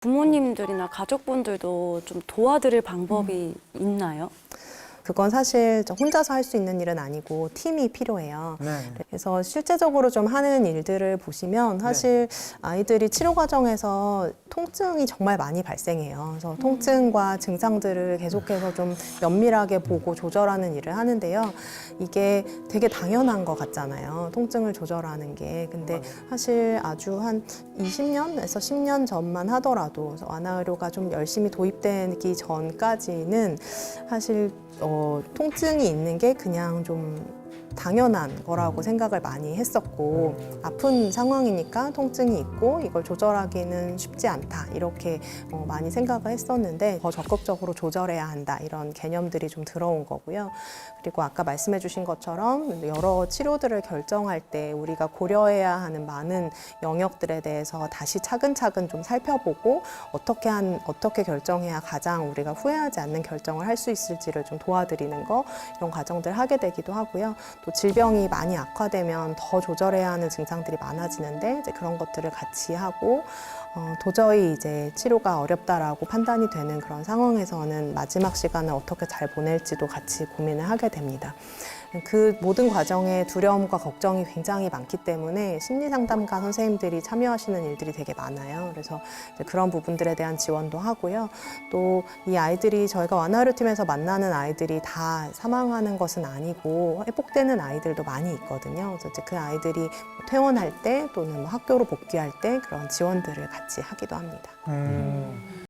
부모님들이나 가족분들도 좀 도와드릴 방법이 있나요? 그건 사실 저 혼자서 할 수 있는 일은 아니고 팀이 필요해요. 네. 그래서 실제적으로 좀 하는 일들을 보시면 사실 아이들이 치료 과정에서 통증이 정말 많이 발생해요. 그래서 통증과 증상들을 계속해서 좀 면밀하게 보고 조절하는 일을 하는데요. 이게 되게 당연한 것 같잖아요. 통증을 조절하는 게. 근데 사실 아주 한 20년에서 10년 전만 하더라도 완화의료가 좀 열심히 도입되기 전까지는 사실 어, 통증이 있는 게 그냥 좀 당연한 거라고 생각을 많이 했었고 아픈 상황이니까 통증이 있고 이걸 조절하기는 쉽지 않다 이렇게 어, 많이 생각을 했었는데 더 적극적으로 조절해야 한다 이런 개념들이 좀 들어온 거고요. 그리고 아까 말씀해 주신 것처럼 여러 치료들을 결정할 때 우리가 고려해야 하는 많은 영역들에 대해서 다시 차근차근 좀 살펴보고 어떻게 한 어떻게 결정해야 가장 우리가 후회하지 않는 결정을 할 수 있을지를 좀 도와드리는 거 이런 과정들 하게 되기도 하고요. 또 질병이 많이 악화되면 더 조절해야 하는 증상들이 많아지는데 이제 그런 것들을 같이 하고 어, 도저히 이제 치료가 어렵다라고 판단이 되는 그런 상황에서는 마지막 시간을 어떻게 잘 보낼지도 같이 고민을 하게 됩니다. 그 모든 과정에 두려움과 걱정이 굉장히 많기 때문에 심리 상담가 선생님들이 참여하시는 일들이 되게 많아요. 그래서 이제 그런 부분들에 대한 지원도 하고요. 또 이 아이들이 저희가 완화의료팀에서 만나는 아이들이 다 사망하는 것은 아니고 회복되는 아이들도 많이 있거든요. 그래서 이제 그 아이들이 퇴원할 때 또는 뭐 학교로 복귀할 때 그런 지원들을 같이 하기도 합니다. 음.